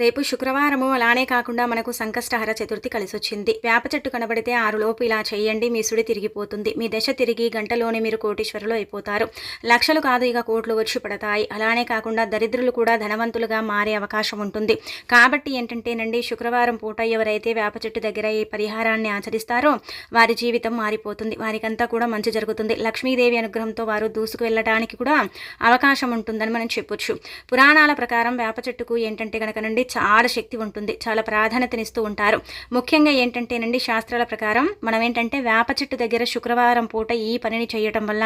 రేపు శుక్రవారము అలానే కాకుండా మనకు సంకష్టహర చతుర్థి కలిసొచ్చింది. వేప చెట్టు కనబడితే ఆరులోపు ఇలా చేయండి మీ సుడి తిరిగిపోతుంది. మీ దశ తిరిగి గంటలోనే మీరు కోటీశ్వరులు అయిపోతారు. లక్షలు కాదు ఇక కోట్లు వచ్చి పడతాయి. అలానే కాకుండా దరిద్రులు కూడా ధనవంతులుగా మారే అవకాశం ఉంటుంది. కాబట్టి ఏంటంటేనండి శుక్రవారం పూట ఎవరైతే వేప చెట్టు దగ్గర ఈ పరిహారాన్ని ఆచరిస్తారో వారి జీవితం మారిపోతుంది. వారికంతా కూడా మంచి జరుగుతుంది. లక్ష్మీదేవి అనుగ్రహంతో వారు దూసుకు వెళ్ళడానికి కూడా అవకాశం ఉంటుందని మనం చెప్పొచ్చు. పురాణాల ప్రకారం వేప చెట్టుకు ఏంటంటే కనుకనండి చాలా శక్తి ఉంటుంది చాలా ప్రాధాన్యతనిస్తూ ఉంటారు. ముఖ్యంగా ఏంటంటేనండి శాస్త్రాల ప్రకారం మనం ఏంటంటే వేప చెట్టు దగ్గర శుక్రవారం పూట ఈ పనిని చేయటం వల్ల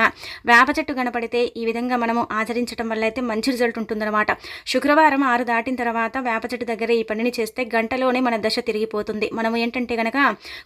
వేప చెట్టు కనపడితే ఈ విధంగా మనము ఆచరించడం వల్ల అయితే మంచి రిజల్ట్ ఉంటుందన్నమాట. శుక్రవారం ఆరు దాటిన తర్వాత వేప చెట్టు దగ్గర ఈ పనిని చేస్తే గంటలోనే మన దశ తిరిగిపోతుంది. మనం ఏంటంటే గనక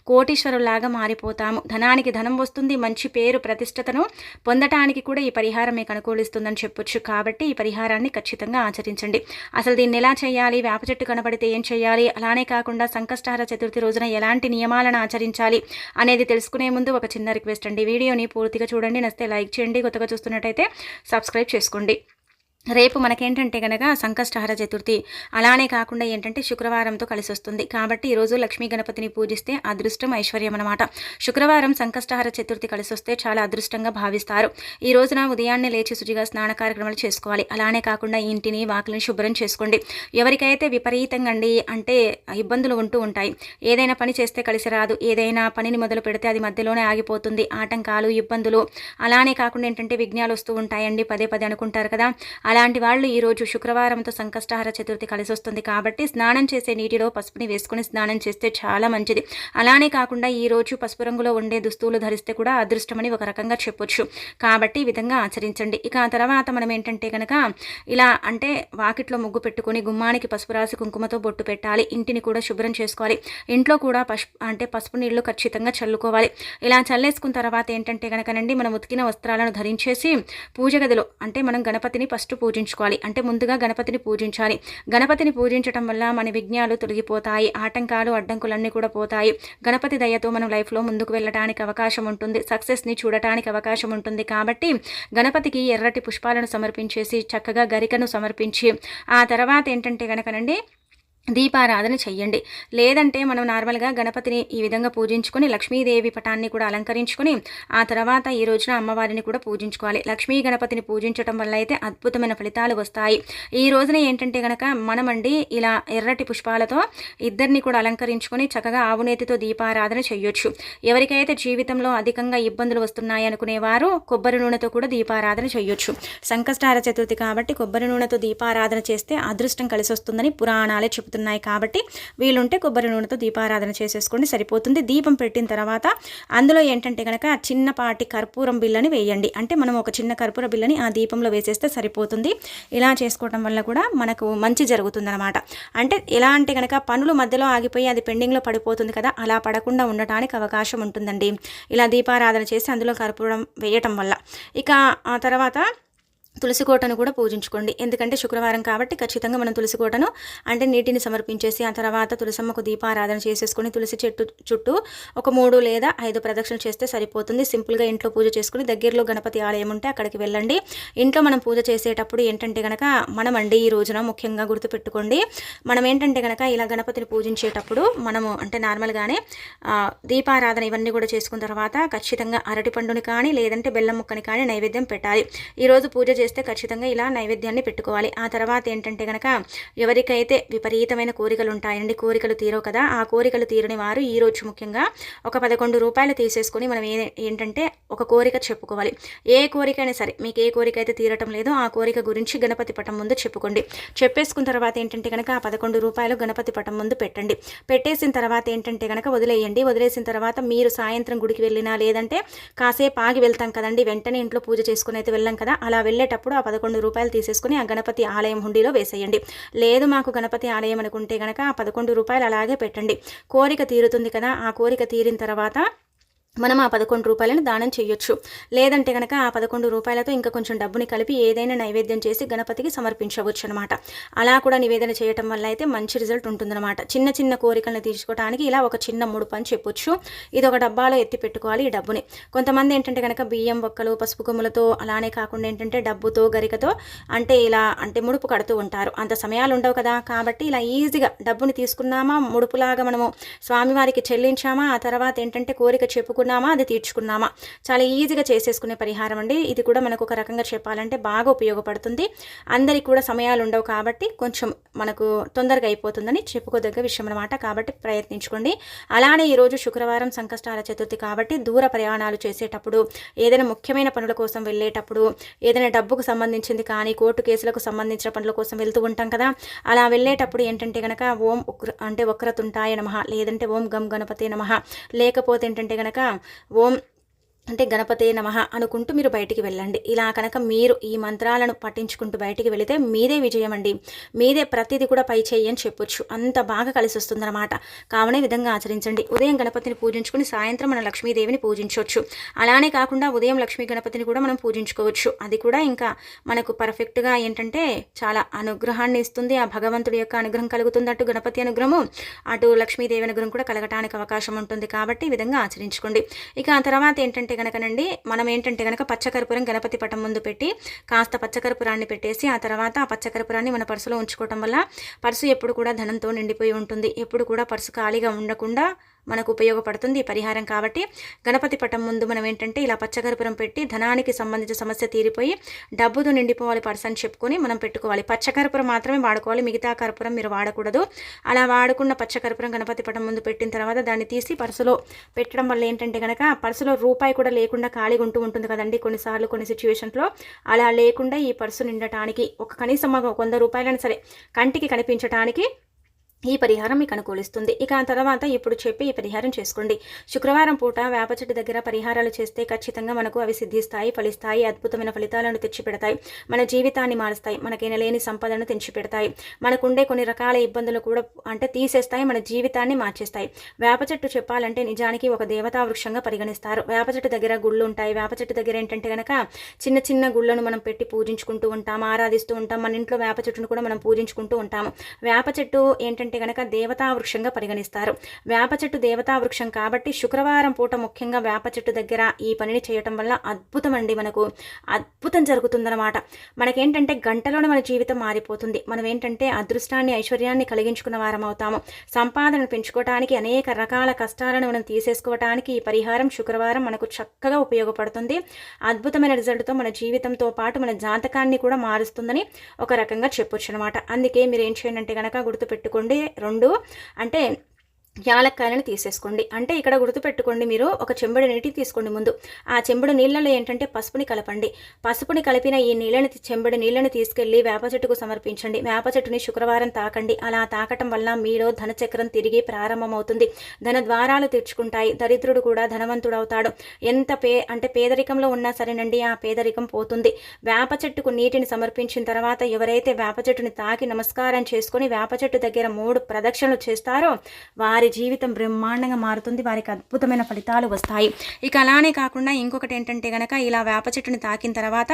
కోటీశ్వరులాగా మారిపోతాము. ధనానికి ధనం వస్తుంది మంచి పేరు ప్రతిష్టతను పొందటానికి కూడా ఈ పరిహారం మీకు అనుకూలిస్తుందని చెప్పొచ్చు. కాబట్టి ఈ పరిహారాన్ని ఖచ్చితంగా ఆచరించండి. అసలు దీన్ని ఎలా చేయాలి? వేప చెట్టు కనబడితే ఏం చేయాలి అలానే కాకుండా సంకష్టహార చతుర్థి రోజున ఎలాంటి నియమాలను ఆచరించాలి అనేది తెలుసుకునే ముందు ఒక చిన్న రిక్వెస్ట్ అండి. వీడియోని పూర్తిగా చూడండి. నస్తే లైక్ చేయండి. కొత్తగా చూస్తున్నట్టయితే సబ్స్క్రైబ్ చేసుకోండి. రేపు మనకేంటంటే కనుక సంకష్టహర చతుర్థి అలానే కాకుండా ఏంటంటే శుక్రవారంతో కలిసి వస్తుంది కాబట్టి ఈరోజు లక్ష్మీ గణపతిని పూజిస్తే అదృష్టం ఐశ్వర్యం అనమాట శుక్రవారం సంకష్టహర చతుర్థి కలిసి వస్తే చాలా అదృష్టంగా భావిస్తారు. ఈ రోజున ఉదయాన్నే లేచి శుచిగా స్నాన కార్యక్రమాలు చేసుకోవాలి. అలానే కాకుండా ఇంటిని వాకిలిని శుభ్రం చేసుకోండి. ఎవరికైతే విపరీతంగా అండి అంటే ఇబ్బందులు ఉంటూ ఉంటాయి ఏదైనా పని చేస్తే కలిసి రాదు ఏదైనా పనిని మొదలు పెడితే అది మధ్యలోనే ఆగిపోతుంది ఆటంకాలు ఇబ్బందులు అలానే కాకుండా ఏంటంటే విఘ్నాలు వస్తూ ఉంటాయండి. పదే పదే అనుకుంటారు కదా. అలాంటి వాళ్ళు ఈరోజు శుక్రవారంతో సంకష్టహార చతుర్థి కలిసి వస్తుంది కాబట్టి స్నానం చేసే నీటిలో పసుపుని వేసుకుని స్నానం చేస్తే చాలా మంచిది. అలానే కాకుండా ఈ రోజు పసుపు రంగులో ఉండే దుస్తువులు ధరిస్తే కూడా అదృష్టమని ఒక రకంగా చెప్పొచ్చు. కాబట్టి ఈ విధంగా ఆచరించండి. ఇక ఆ తర్వాత మనం ఏంటంటే కనుక ఇలా అంటే వాకిట్లో ముగ్గు పెట్టుకొని గుమ్మానికి పసుపు రాసి కుంకుమతో బొట్టు పెట్టాలి. ఇంటిని కూడా శుభ్రం చేసుకోవాలి. ఇంట్లో కూడా పసుపు అంటే పసుపు నీళ్ళు ఖచ్చితంగా చల్లుకోవాలి. ఇలా చల్లేసుకున్న తర్వాత ఏంటంటే కనుకనండి మనం ఉతికిన వస్త్రాలను ధరించేసి పూజ గదిలో అంటే మనం గణపతిని ఫస్ట్ పూజించుకోవాలి. అంటే ముందుగా గణపతిని పూజించాలి. గణపతిని పూజించడం వల్ల మన విఘ్నాలు తొలగిపోతాయి. ఆటంకాలు అడ్డంకులన్నీ కూడా పోతాయి. గణపతి దయతో మనం లైఫ్లో ముందుకు వెళ్ళడానికి అవకాశం ఉంటుంది. సక్సెస్ని చూడటానికి అవకాశం ఉంటుంది. కాబట్టి గణపతికి ఎర్రటి పుష్పాలను సమర్పించేసి చక్కగా గరికను సమర్పించి ఆ తర్వాత ఏంటంటే కనుకనండి దీపారాధన చెయ్యండి. లేదంటే మనం నార్మల్గా గణపతిని ఈ విధంగా పూజించుకొని లక్ష్మీదేవి పటాన్ని కూడా అలంకరించుకొని ఆ తర్వాత ఈ రోజున అమ్మవారిని కూడా పూజించుకోవాలి. లక్ష్మీ గణపతిని పూజించడం వల్ల అయితే అద్భుతమైన ఫలితాలు వస్తాయి. ఈ రోజున ఏంటంటే గనక మనమండి ఇలా ఎర్రటి పుష్పాలతో ఇద్దరిని కూడా అలంకరించుకొని చక్కగా ఆవునేతితో దీపారాధన చెయ్యొచ్చు. ఎవరికైతే జీవితంలో అధికంగా ఇబ్బందులు వస్తున్నాయి అనుకునేవారు కొబ్బరి నూనెతో కూడా దీపారాధన చెయ్యొచ్చు. సంకష్టార చతుర్థి కాబట్టి కొబ్బరి నూనెతో దీపారాధన చేస్తే అదృష్టం కలిసి వస్తుందని పురాణాలే చెబుతాయి వెలుగుతున్నాయి కాబట్టి వీలుంటే కొబ్బరి నూనెతో దీపారాధన చేసేసుకోండి సరిపోతుంది. దీపం పెట్టిన తర్వాత అందులో ఏంటంటే కనుక చిన్నపాటి కర్పూరం బిల్లని వేయండి. అంటే మనం ఒక చిన్న కర్పూర బిల్లని ఆ దీపంలో వేసేస్తే సరిపోతుంది. ఇలా చేసుకోవడం వల్ల కూడా మనకు మంచి జరుగుతుందన్నమాట. అంటే ఎలా అంటే కనుక పనులు మధ్యలో ఆగిపోయి అది పెండింగ్లో పడిపోతుంది కదా అలా పడకుండా ఉండటానికి అవకాశం ఉంటుందండి. ఇలా దీపారాధన చేసి అందులో కర్పూరం వేయటం వల్ల. ఇక ఆ తర్వాత తులసి కోటను కూడా పూజించుకోండి. ఎందుకంటే శుక్రవారం కాబట్టి ఖచ్చితంగా మనం తులసి కోటను అంటే నీటిని సమర్పించేసి ఆ తర్వాత తులసమ్మకు దీపారాధన చేసేసుకొని తులసి చెట్టు చుట్టూ ఒక మూడు లేదా ఐదు ప్రదక్షిణలు చేస్తే సరిపోతుంది. సింపుల్గా ఇంట్లో పూజ చేసుకుని దగ్గరలో గణపతి ఆలయం ఉంటే అక్కడికి వెళ్ళండి. ఇంట్లో మనం పూజ చేసేటప్పుడు ఏంటంటే కనుక మనం ఈ రోజున ముఖ్యంగా గుర్తుపెట్టుకోండి. మనం ఏంటంటే కనుక ఇలా గణపతిని పూజించేటప్పుడు మనము అంటే నార్మల్గానే దీపారాధన ఇవన్నీ కూడా చేసుకున్న తర్వాత ఖచ్చితంగా అరటి పండుని కానీ లేదంటే బెల్లం ముక్కని కానీ నైవేద్యం పెట్టాలి. ఈరోజు పూజ చేస్తే ఖచ్చితంగా ఇలా నైవేద్యాన్ని పెట్టుకోవాలి. ఆ తర్వాత ఏంటంటే కనుక ఎవరికైతే విపరీతమైన కోరికలు ఉంటాయండి కోరికలు తీరవు కదా ఆ కోరికలు తీరని వారు ఈరోజు ముఖ్యంగా ఒక పదకొండు రూపాయలు తీసేసుకొని మనం ఏ ఏంటంటే ఒక కోరిక చెప్పుకోవాలి. ఏ కోరిక అయినా సరే మీకు ఏ కోరిక అయితే తీరటం లేదో ఆ కోరిక గురించి గణపతి పటం ముందు చెప్పుకోండి. చెప్పేసుకున్న తర్వాత ఏంటంటే కనుక ఆ పదకొండు రూపాయలు గణపతి పటం ముందు పెట్టండి. పెట్టేసిన తర్వాత ఏంటంటే కనుక వదిలేయండి. వదిలేసిన తర్వాత మీరు సాయంత్రం గుడికి వెళ్ళినా లేదంటే కాసేపు ఆగి వెళ్తాం కదండి వెంటనే ఇంట్లో పూజ చేసుకుని అయితే వెళ్ళాం కదా అలా వెళ్ళేటప్పుడు ఆ పదకొండు రూపాయలు తీసేసుకుని ఆ గణపతి ఆలయం హుండీలో వేసేయండి. లేదు మాకు గణపతి ఆలయం అనుకుంటే కనుక ఆ పదకొండు రూపాయలు అలాగే పెట్టండి. కోరిక తీరుతుంది కదా ఆ కోరిక తీరిన తర్వాత మనం ఆ పదకొండు రూపాయలను దానం చేయొచ్చు. లేదంటే కనుక ఆ పదకొండు రూపాయలతో ఇంకా కొంచెం డబ్బుని కలిపి ఏదైనా నైవేద్యం చేసి గణపతికి సమర్పించవచ్చు అనమాట అలా కూడా నివేదన చేయటం వల్ల అయితే మంచి రిజల్ట్ ఉంటుందన్నమాట. చిన్న చిన్న కోరికలను తీర్చుకోవడానికి ఇలా ఒక చిన్న ముడుపు పని చెప్పొచ్చు. ఇది ఒక డబ్బాలో ఎత్తి పెట్టుకోవాలి ఈ డబ్బుని. కొంతమంది ఏంటంటే కనుక బియ్యం ఒక్కలు పసుపు కొమ్ములతో అలానే కాకుండా ఏంటంటే డబ్బుతో గరికతో అంటే ఇలా అంటే ముడుపు కడుతూ ఉంటారు. అంత సమయాలు ఉండవు కదా. కాబట్టి ఇలా ఈజీగా డబ్బుని తీసుకున్నామా ముడుపులాగా మనము స్వామివారికి చెల్లించామా ఆ తర్వాత ఏంటంటే కోరిక చెప్పుకున్నామా అది తీర్చుకున్నామా? చాలా ఈజీగా చేసేసుకునే పరిహారం అండి. ఇది కూడా మనకు ఒక రకంగా చెప్పాలంటే బాగా ఉపయోగపడుతుంది. అందరికి కూడా సమయాలు ఉండవు కాబట్టి కొంచెం మనకు తొందరగా అయిపోతుందని చెప్పుకోదగ్గ విషయం అనమాట కాబట్టి ప్రయత్నించుకోండి. అలానే ఈరోజు శుక్రవారం సంకష్టాల చతుర్థి కాబట్టి దూర ప్రయాణాలు చేసేటప్పుడు ఏదైనా ముఖ్యమైన పనుల కోసం వెళ్ళేటప్పుడు ఏదైనా డబ్బుకు సంబంధించింది కానీ కోర్టు కేసులకు సంబంధించిన పనుల కోసం వెళ్తూ ఉంటాం కదా. అలా వెళ్ళేటప్పుడు ఏంటంటే గనక ఓం ఉక్ర అంటే వక్రతుంటాయ నమ లేదంటే ఓం గం గణపతి నమ లేకపోతే ఏంటంటే గనక ఓం అంటే గణపతే నమ అనుకుంటూ మీరు బయటికి వెళ్ళండి. ఇలా కనుక మీరు ఈ మంత్రాలను పట్టించుకుంటూ బయటికి వెళితే మీదే విజయం అండి. మీదే ప్రతిదీ కూడా పై చేయి అని చెప్పొచ్చు. అంత బాగా కలిసి వస్తుందన్నమాట. కావున విధంగా ఆచరించండి. ఉదయం గణపతిని పూజించుకుని సాయంత్రం మనం లక్ష్మీదేవిని పూజించవచ్చు. అలానే కాకుండా ఉదయం లక్ష్మీ గణపతిని కూడా మనం పూజించుకోవచ్చు. అది కూడా ఇంకా మనకు పర్ఫెక్ట్గా ఏంటంటే చాలా అనుగ్రహాన్ని ఇస్తుంది. ఆ భగవంతుడి యొక్క అనుగ్రహం కలుగుతుంది. అటు గణపతి అనుగ్రహము అటు లక్ష్మీదేవి అనుగ్రహం కూడా కలగటానికి అవకాశం ఉంటుంది. కాబట్టి ఈ విధంగా ఆచరించుకోండి. ఇక ఆ తర్వాత ఏంటంటే కనుకనండి మనం ఏంటంటే గనక పచ్చకర్పూరం గణపతి పటం ముందు పెట్టి కాస్త పచ్చకర్పూరాన్ని పెట్టేసి ఆ తర్వాత ఆ పచ్చకర్పూరాన్ని మన పర్సులో ఉంచుకోవటం వల్ల పర్సు ఎప్పుడు కూడా ధనంతో నిండిపోయి ఉంటుంది. ఎప్పుడు కూడా పర్సు ఖాళీగా ఉండకుండా మనకు ఉపయోగపడుతుంది పరిహారం కాబట్టి గణపతి పటం ముందు మనం ఏంటంటే ఇలా పచ్చకర్పూరం పెట్టి ధనానికి సంబంధించిన సమస్య తీరిపోయి డబ్బుతో నిండిపోవాలి పర్సన్ చెప్పుకొని మనం పెట్టుకోవాలి. పచ్చకర్పూరం మాత్రమే వాడుకోవాలి. మిగతా కర్పూరం మీరు వాడకూడదు. అలా వాడుకున్న పచ్చకర్పూరం గణపతి పటం ముందు పెట్టిన తర్వాత దాన్ని తీసి పర్సులో పెట్టడం వల్ల ఏంటంటే కనుక పర్సులో రూపాయి కూడా లేకుండా ఖాళీగా ఉంటూ ఉంటుంది కదండి కొన్నిసార్లు కొన్ని సిచ్యువేషన్స్లో అలా లేకుండా ఈ పర్సు నిండటానికి ఒక కనీసం వంద రూపాయలైనా సరే కంటికి కనిపించటానికి ఈ పరిహారం మీకు అనుకూలిస్తుంది. ఇక ఆ తర్వాత ఇప్పుడు చెప్పి ఈ పరిహారం చేసుకోండి. శుక్రవారం పూట వేప చెట్టు దగ్గర పరిహారాలు చేస్తే ఖచ్చితంగా మనకు అవి సిద్ధిస్తాయి ఫలిస్తాయి అద్భుతమైన ఫలితాలను తెచ్చిపెడతాయి. మన జీవితాన్ని మారుస్తాయి. మనకైనా లేని సంపదను తెచ్చిపెడతాయి. మనకుండే కొన్ని రకాల ఇబ్బందులు కూడా అంటే తీసేస్తాయి. మన జీవితాన్ని మార్చేస్తాయి. వేప చెట్టు చెప్పాలంటే నిజానికి ఒక దేవతా వృక్షంగా పరిగణిస్తారు. వేప చెట్టు దగ్గర గుళ్ళు ఉంటాయి. వేప చెట్టు దగ్గర ఏంటంటే కనుక చిన్న చిన్న గుళ్ళను మనం పెట్టి పూజించుకుంటూ ఉంటాం ఆరాధిస్తూ ఉంటాం. మన ఇంట్లో వేప చెట్టును కూడా మనం పూజించుకుంటూ ఉంటాము. వేప చెట్టు ఏంటంటే అంటే గనక దేవతా వృక్షంగా పరిగణిస్తారు. వేప చెట్టు దేవతా వృక్షం కాబట్టి శుక్రవారం పూట ముఖ్యంగా వేప చెట్టు దగ్గర ఈ పనిని చేయటం వల్ల అద్భుతం అండి మనకు. అద్భుతం జరుగుతుందన్నమాట. మనకేంటంటే గంటలోనే మన జీవితం మారిపోతుంది. మనం ఏంటంటే అదృష్టాన్ని ఐశ్వర్యాన్ని కలిగించుకున్న వారం అవుతాము. సంపాదనను పెంచుకోవటానికి అనేక రకాల కష్టాలను మనం తీసేసుకోవటానికి ఈ పరిహారం శుక్రవారం మనకు చక్కగా ఉపయోగపడుతుంది. అద్భుతమైన రిజల్ట్తో మన జీవితంతో పాటు మన జాతకాన్ని కూడా మారుస్తుందని ఒక రకంగా చెప్పొచ్చు అనమాట అందుకే మీరు ఏం చేయండి అంటే కనుక గుర్తుపెట్టుకోండి రెండు అంటే యాలక్కాయలను తీసేసుకోండి. అంటే ఇక్కడ గుర్తుపెట్టుకోండి మీరు ఒక చెంబడి నీటిని తీసుకోండి ముందు. ఆ చెంబడి నీళ్ళలో ఏంటంటే పసుపుని కలపండి. పసుపుని కలిపిన ఈ నీళ్ళని చెంబడి నీళ్ళని తీసుకెళ్ళి వేప చెట్టుకు సమర్పించండి. వేప చెట్టుని శుక్రవారం తాకండి. అలా తాకటం వల్ల మీలో ధనచక్రం తిరిగి ప్రారంభమవుతుంది. ధన ద్వారాలు తెచ్చుకుంటాయి. దరిద్రుడు కూడా ధనవంతుడు అవుతాడు ఎంత పే అంటే పేదరికంలో ఉన్నా సరేనండి ఆ పేదరికం పోతుంది. వేప చెట్టుకు నీటిని సమర్పించిన తర్వాత ఎవరైతే వేప చెట్టుని తాకి నమస్కారం చేసుకుని వేప చెట్టు దగ్గర మూడు ప్రదక్షిణలు చేస్తారో వారి వారి జీవితం బ్రహ్మాండంగా మారుతుంది వారికి అద్భుతమైన ఫలితాలు వస్తాయి. ఇక అలానే కాకుండా ఇంకొకటి ఏంటంటే కనుక ఇలా వేప చెట్టుని తాకిన తర్వాత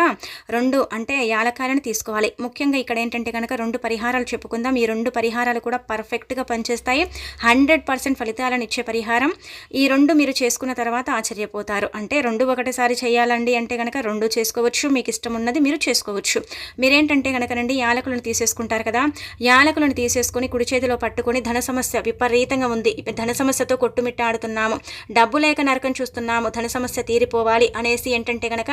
రెండు అంటే యాలకాయలను తీసుకోవాలి. ముఖ్యంగా ఇక్కడ ఏంటంటే కనుక రెండు పరిహారాలు చెప్పుకుందాం. ఈ రెండు పరిహారాలు కూడా పర్ఫెక్ట్గా పనిచేస్తాయి. హండ్రెడ్ పర్సెంట్ ఫలితాలను ఇచ్చే పరిహారం. ఈ రెండు మీరు చేసుకున్న తర్వాత ఆశ్చర్యపోతారు. అంటే రెండు ఒకటిసారి చేయాలండి అంటే కనుక రెండు చేసుకోవచ్చు. మీకు ఇష్టం ఉన్నది మీరు చేసుకోవచ్చు. మీరేంటంటే కనుకనండి యాలకులను తీసేసుకుంటారు కదా. యాలకులను తీసేసుకొని కుడి చేతిలో పట్టుకొని ధన సమస్య విపరీతంగా ఉంది ఉంది. ధన సమస్యతో కొట్టుమిట్టాడుతున్నాము. డబ్బు లేక నరకం చూస్తున్నాము. ధన సమస్య తీరిపోవాలి అనేసి ఏంటంటే కనుక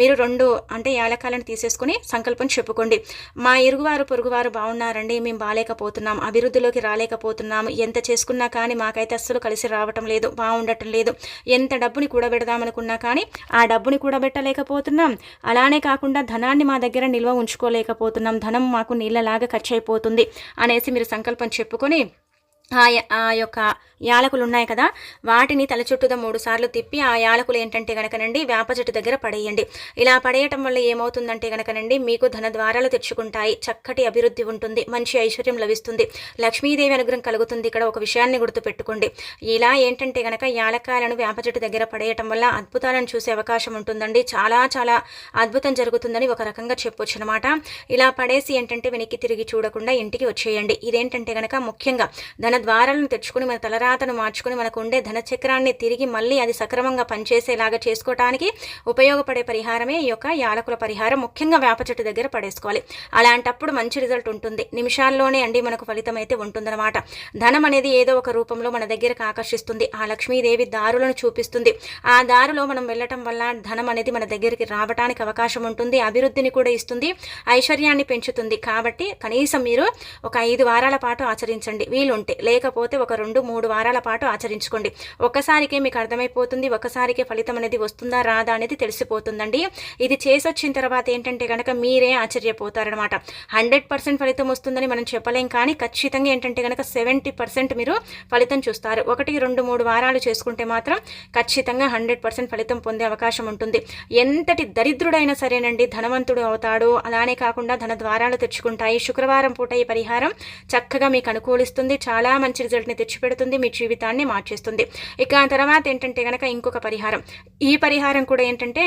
మీరు రెండు అంటే యాలకాలను తీసేసుకుని సంకల్పం చెప్పుకోండి. మా ఇరుగువారు పొరుగువారు బాగున్నారండి. మేము బాగాలేకపోతున్నాం అభివృద్ధిలోకి రాలేకపోతున్నాము. ఎంత చేసుకున్నా కానీ మాకైతే అస్సలు కలిసి రావటం లేదు బాగుండటం లేదు. ఎంత డబ్బుని కూడబెడదామనుకున్నా కానీ ఆ డబ్బుని కూడబెట్టలేకపోతున్నాం. అలానే కాకుండా ధనాన్ని మా దగ్గర నిల్వ ఉంచుకోలేకపోతున్నాం. ధనం మాకు నీళ్ళలాగా ఖర్చు అయిపోతుంది అనేసి మీరు సంకల్పం చెప్పుకొని ఆ య- ఆ యొక్క యాలకులు ఉన్నాయి కదా వాటిని తల చుట్టూతో మూడు సార్లు తిప్పి ఆ యాలకులు ఏంటంటే గనకనండి వేప చెట్టు దగ్గర పడేయండి. ఇలా పడేయటం వల్ల ఏమవుతుందంటే గనకనండి మీకు ధన ద్వారాలు తెచ్చుకుంటాయి చక్కటి అభివృద్ధి ఉంటుంది మంచి ఐశ్వర్యం లభిస్తుంది లక్ష్మీదేవి అనుగ్రహం కలుగుతుంది. ఇక్కడ ఒక విషయాన్ని గుర్తుపెట్టుకోండి. ఇలా ఏంటంటే గనక యాలకాయలను వేప చెట్టు దగ్గర పడేయటం వల్ల అద్భుతాలను చూసే అవకాశం ఉంటుందండి. చాలా చాలా అద్భుతం జరుగుతుందని ఒక రకంగా చెప్పొచ్చు అనమాట ఇలా పడేసి ఏంటంటే వెనక్కి తిరిగి చూడకుండా ఇంటికి వచ్చేయండి. ఇదేంటంటే గనక ముఖ్యంగా ధన ద్వారాలను తెచ్చుకుని మన తలరాతను మార్చుకుని మనకు ఉండే ధనచక్రాన్ని తిరిగి మళ్ళీ అది సక్రమంగా పనిచేసేలాగా చేసుకోవటానికి ఉపయోగపడే పరిహారమే ఈ యొక్క యాలకుల పరిహారం. ముఖ్యంగా వేప చెట్టు దగ్గర పడేసుకోవాలి. అలాంటప్పుడు మంచి రిజల్ట్ ఉంటుంది. నిమిషాల్లోనే అండి మనకు ఫలితం అయితే ఉంటుందన్నమాట. ధనం అనేది ఏదో ఒక రూపంలో మన దగ్గరకు ఆకర్షిస్తుంది. ఆ లక్ష్మీదేవి దారులను చూపిస్తుంది. ఆ దారిలో మనం వెళ్ళటం వల్ల ధనం అనేది మన దగ్గరికి రావడానికి అవకాశం ఉంటుంది. అభివృద్ధిని కూడా ఇస్తుంది. ఐశ్వర్యాన్ని పెంచుతుంది. కాబట్టి కనీసం మీరు ఒక ఐదు వారాల పాటు ఆచరించండి. వీలుంటే. లేకపోతే ఒక రెండు మూడు వారాల పాటు ఆచరించుకోండి. ఒక్కసారికే మీకు అర్థమైపోతుంది ఒక్కసారికే ఫలితం అనేది వస్తుందా రాదా అనేది తెలిసిపోతుందండి. ఇది చేసి వచ్చిన తర్వాత ఏంటంటే కనుక మీరే ఆశ్చర్యపోతారనమాట. హండ్రెడ్ పర్సెంట్ ఫలితం వస్తుందని మనం చెప్పలేం కానీ ఖచ్చితంగా ఏంటంటే కనుక సెవెంటీ పర్సెంట్ మీరు ఫలితం చూస్తారు. ఒకటి రెండు మూడు వారాలు చేసుకుంటే మాత్రం ఖచ్చితంగా హండ్రెడ్ పర్సెంట్ ఫలితం పొందే అవకాశం ఉంటుంది. ఎంతటి దరిద్రుడైనా సరేనండి ధనవంతుడు అవుతాడు. అలానే కాకుండా ధన ద్వారాలు తెచ్చుకుంటాయి. శుక్రవారం పూట ఈ పరిహారం చక్కగా మీకు అనుకూలిస్తుంది. చాలా మంచి రిజల్ట్ని తెచ్చిపెడుతుంది మీ జీవితాన్ని మార్చేస్తుంది. ఇక తర్వాత ఏంటంటే కనుక ఇంకొక పరిహారం. ఈ పరిహారం కూడా ఏంటంటే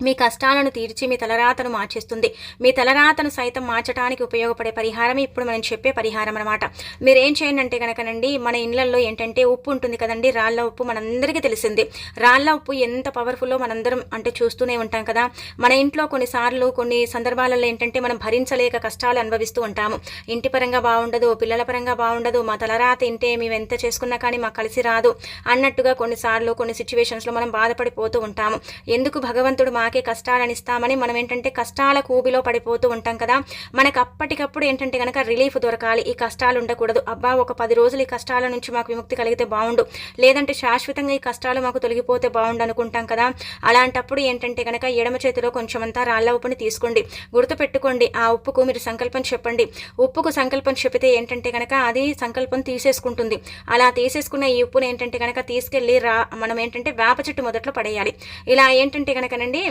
మీ కష్టాలను తీర్చి మీ తలరాతను మార్చేస్తుంది. మీ తలరాతను సైతం మార్చడానికి ఉపయోగపడే పరిహారం ఇప్పుడు మనం చెప్పే పరిహారం అనమాట మీరేం చేయండి అంటే కనుకనండి మన ఇళ్ళలో ఏంటంటే ఉప్పు ఉంటుంది కదండి రాళ్ళ ఉప్పు మనందరికీ తెలిసింది. రాళ్ళ ఉప్పు ఎంత పవర్ఫుల్లో మనందరం అంటే చూస్తూనే ఉంటాం కదా. మన ఇంట్లో కొన్నిసార్లు కొన్ని సందర్భాలలో ఏంటంటే మనం భరించలేక కష్టాలు అనుభవిస్తూ ఉంటాము. ఇంటి పరంగా బాగుండదు పిల్లల పరంగా బాగుండదు మా తలరాత ఇంటే మేము ఎంత చేసుకున్నా కానీ మాకు కలిసి రాదు అన్నట్టుగా కొన్నిసార్లు కొన్ని సిచ్యువేషన్స్లో మనం బాధపడిపోతూ ఉంటాము. ఎందుకు భగవంతుడు మా మాకే కష్టాలను ఇస్తామని మనం ఏంటంటే కష్టాల కూబిలో పడిపోతూ ఉంటాం కదా. మనకు అప్పటికప్పుడు ఏంటంటే కనుక రిలీఫ్ దొరకాలి. ఈ కష్టాలు ఉండకూడదు అబ్బా ఒక పది రోజులు ఈ కష్టాల నుంచి మాకు విముక్తి కలిగితే బాగుండు లేదంటే శాశ్వతంగా ఈ కష్టాలు మాకు తొలగిపోతే బాగుండు అనుకుంటాం కదా. అలాంటప్పుడు ఏంటంటే కనుక ఎడమ చేతిలో కొంచెమంతా రాళ్ళ ఉప్పుని తీసుకోండి. గుర్తుపెట్టుకోండి. ఆ ఉప్పుకు మీరు సంకల్పం చెప్పండి. ఉప్పుకు సంకల్పం చెప్తే ఏంటంటే కనుక అది సంకల్పం తీసేసుకుంటుంది. అలా తీసేసుకున్న ఈ ఉప్పుని ఏంటంటే కనుక తీసుకెళ్ళి రా మనం ఏంటంటే వేప చెట్టు మొదట్లో పడేయాలి. ఇలా ఏంటంటే కనుకనండి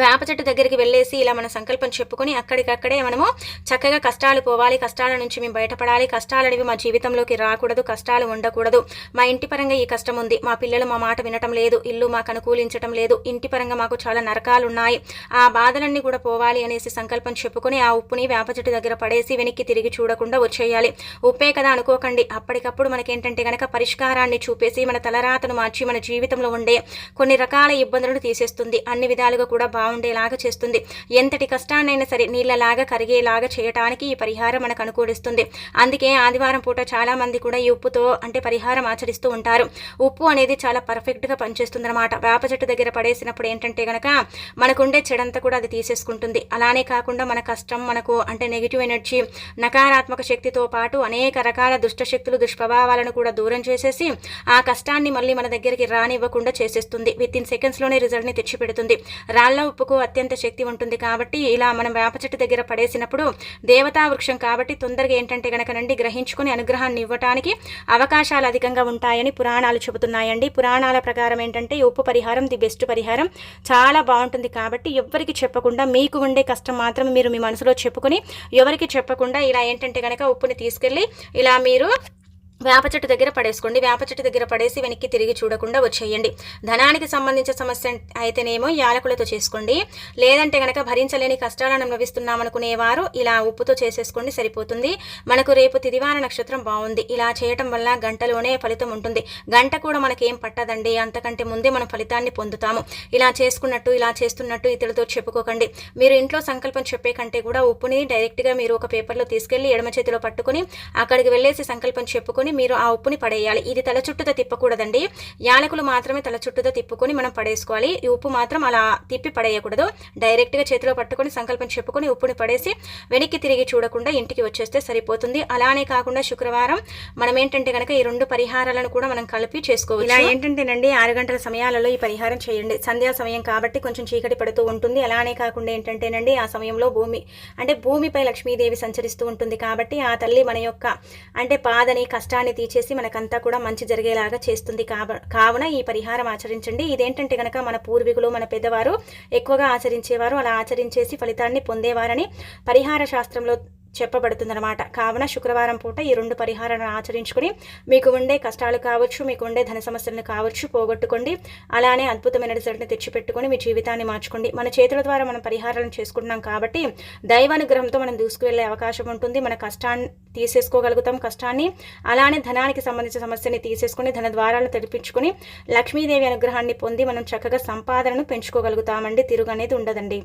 వేప చెట్టు దగ్గరికి వెళ్ళేసి ఇలా మన సంకల్పం చెప్పుకొని అక్కడికక్కడే మనము చక్కగా కష్టాలు పోవాలి కష్టాల నుంచి మేము బయటపడాలి కష్టాలు అనేవి మా జీవితంలోకి రాకూడదు కష్టాలు ఉండకూడదు. మా ఇంటి పరంగా ఈ కష్టం ఉంది. మా పిల్లలు మా మాట వినటం లేదు. ఇల్లు మాకు అనుకూలించటం లేదు. ఇంటి పరంగా మాకు చాలా నరకాలు ఉన్నాయి ఆ బాధలన్నీ కూడా పోవాలి అనేసి సంకల్పం చెప్పుకొని ఆ ఉప్పుని వేప చెట్టు దగ్గర పడేసి వెనక్కి తిరిగి చూడకుండా వచ్చేయాలి. ఉప్పే కదా అనుకోకండి. అప్పటికప్పుడు మనకేంటంటే గనక పరిష్కారాన్ని చూపేసి మన తలరాతను మార్చి మన జీవితంలో ఉండే కొన్ని రకాల ఇబ్బందులను తీసేస్తుంది. అన్ని విధాలుగా కూడా బాగుండేలాగా చేస్తుంది. ఎంతటి కష్టాన్నైనా సరే నీళ్ళలాగా కరిగేలాగా చేయటానికి ఈ పరిహారం మనకు అనుకూలిస్తుంది. అందుకే ఆదివారం పూట చాలా మంది కూడా ఈ ఉప్పుతో అంటే పరిహారం ఆచరిస్తూ ఉంటారు. ఉప్పు అనేది చాలా పర్ఫెక్ట్గా పనిచేస్తుంది అనమాట వేప చెట్టు దగ్గర పడేసినప్పుడు ఏంటంటే గనక మనకుండే చెడంతా కూడా అది తీసేసుకుంటుంది. అలానే కాకుండా మన కష్టం మనకు అంటే నెగిటివ్ ఎనర్జీ నకారాత్మక శక్తితో పాటు అనేక రకాల దుష్ట శక్తులు దుష్ప్రభావాలను కూడా దూరం చేసేసి ఆ కష్టాన్ని మళ్ళీ మన దగ్గరికి రానివ్వకుండా చేసేస్తుంది. విత్ ఇన్ సెకండ్స్లోనే రిజల్ట్ని తెచ్చిపెడుతుంది. రాళ్ళ ఉప్పుకు అత్యంత శక్తి ఉంటుంది కాబట్టి ఇలా మనం వేప చెట్టు దగ్గర పడేసినప్పుడు దేవతా వృక్షం కాబట్టి తొందరగా ఏంటంటే గనకనండి గ్రహించుకుని అనుగ్రహాన్ని ఇవ్వటానికి అవకాశాలు అధికంగా ఉంటాయని పురాణాలు చెబుతున్నాయండి. పురాణాల ప్రకారం ఏంటంటే ఉప్పు పరిహారం ది బెస్ట్ పరిహారం చాలా బాగుంటుంది కాబట్టి ఎవ్వరికి చెప్పకుండా మీకు ఉండే కష్టం మాత్రం మీరు మీ మనసులో చెప్పుకొని ఎవరికి చెప్పకుండా ఇలా ఏంటంటే కనుక ఉప్పుని తీసుకెళ్ళి ఇలా మీరు వేప చెట్టు దగ్గర పడేసుకోండి. వేప చెట్టు దగ్గర పడేసి వెనక్కి తిరిగి చూడకుండా వచ్చేయండి. ధనానికి సంబంధించిన సమస్య అయితేనేమో యాలకులతో చేసుకోండి. లేదంటే కనుక భరించలేని కష్టాలను అనుభవిస్తున్నామనుకునేవారు ఇలా ఉప్పుతో చేసేసుకోండి సరిపోతుంది. మనకు రేపు తిదివార నక్షత్రం బాగుంది. ఇలా చేయటం వల్ల గంటలోనే ఫలితం ఉంటుంది. గంట కూడా మనకేం పట్టదండి. అంతకంటే ముందే మనం ఫలితాన్ని పొందుతాము. ఇలా చేసుకున్నట్టు ఇలా చేస్తున్నట్టు ఇతరులతో చెప్పుకోకండి. మీరు ఇంట్లో సంకల్పం చెప్పే కంటే కూడా ఉప్పుని డైరెక్ట్గా మీరు ఒక పేపర్లో తీసుకెళ్ళి ఎడమ చేతిలో పట్టుకుని అక్కడికి వెళ్ళేసి సంకల్పం చెప్పుకొని మీరు ఆ ఉప్పుని పడేయాలి. ఇది తల చుట్టూతో తిప్పకూడదండి. యాలకులు మాత్రమే తల చుట్టూతో తిప్పుకొని మనం పడేసుకోవాలి. ఈ ఉప్పు మాత్రం అలా తిప్పి పడేయకూడదు. డైరెక్ట్గా చేతిలో పట్టుకొని సంకల్పం చెప్పుకొని ఉప్పుని పడేసి వెనక్కి తిరిగి చూడకుండా ఇంటికి వచ్చేస్తే సరిపోతుంది. అలానే కాకుండా శుక్రవారం మనం ఏంటంటే కనుక ఈ రెండు పరిహారాలను కూడా మనం కలిపి చేసుకోవచ్చు. ఇలా ఏంటంటేనండి ఆరు గంటల సమయాలలో ఈ పరిహారం చేయండి. సంధ్యా సమయం కాబట్టి కొంచెం చీకటి పడుతూ ఉంటుంది. అలానే కాకుండా ఏంటంటేనండి ఆ సమయంలో భూమి అంటే భూమిపై లక్ష్మీదేవి సంచరిస్తూ ఉంటుంది కాబట్టి ఆ తల్లి మన యొక్క అంటే బాధని కష్టాన్ని దరిద్రాన్ని తీసేసి మనకంతా కూడా మంచి జరిగేలాగా చేస్తుంది కావ కావున ఈ పరిహారం ఆచరించండి. ఇదేంటంటే కనుక మన పూర్వీకులు మన పెద్దవారు ఎక్కువగా ఆచరించేవారు. అలా ఆచరించేసి ఫలితాన్ని పొందేవారని పరిహార శాస్త్రంలో చెప్పబడుతుందన్నమాట. కావున శుక్రవారం పూట ఈ రెండు పరిహారాలను ఆచరించుకుని మీకు ఉండే కష్టాలు కావచ్చు మీకు ఉండే ధన సమస్యలను కావచ్చు పోగొట్టుకోండి. అలానే అద్భుతమైన రిజల్ట్ని తెచ్చిపెట్టుకొని మీ జీవితాన్ని మార్చుకోండి. మన చేతుల ద్వారా మనం పరిహారాలను చేసుకుంటున్నాం కాబట్టి దైవానుగ్రహంతో మనం దూసుకువెళ్ళే అవకాశం ఉంటుంది. మన కష్టాన్ని తీసేసుకోగలుగుతాం కష్టాన్ని. అలానే ధనానికి సంబంధించిన సమస్యని తీసేసుకుని ధన ద్వారాలను తెరిపించుకుని లక్ష్మీదేవి అనుగ్రహాన్ని పొంది మనం చక్కగా సంపాదనను పెంచుకోగలుగుతామండి. తిరుగు అనేది ఉండదండి.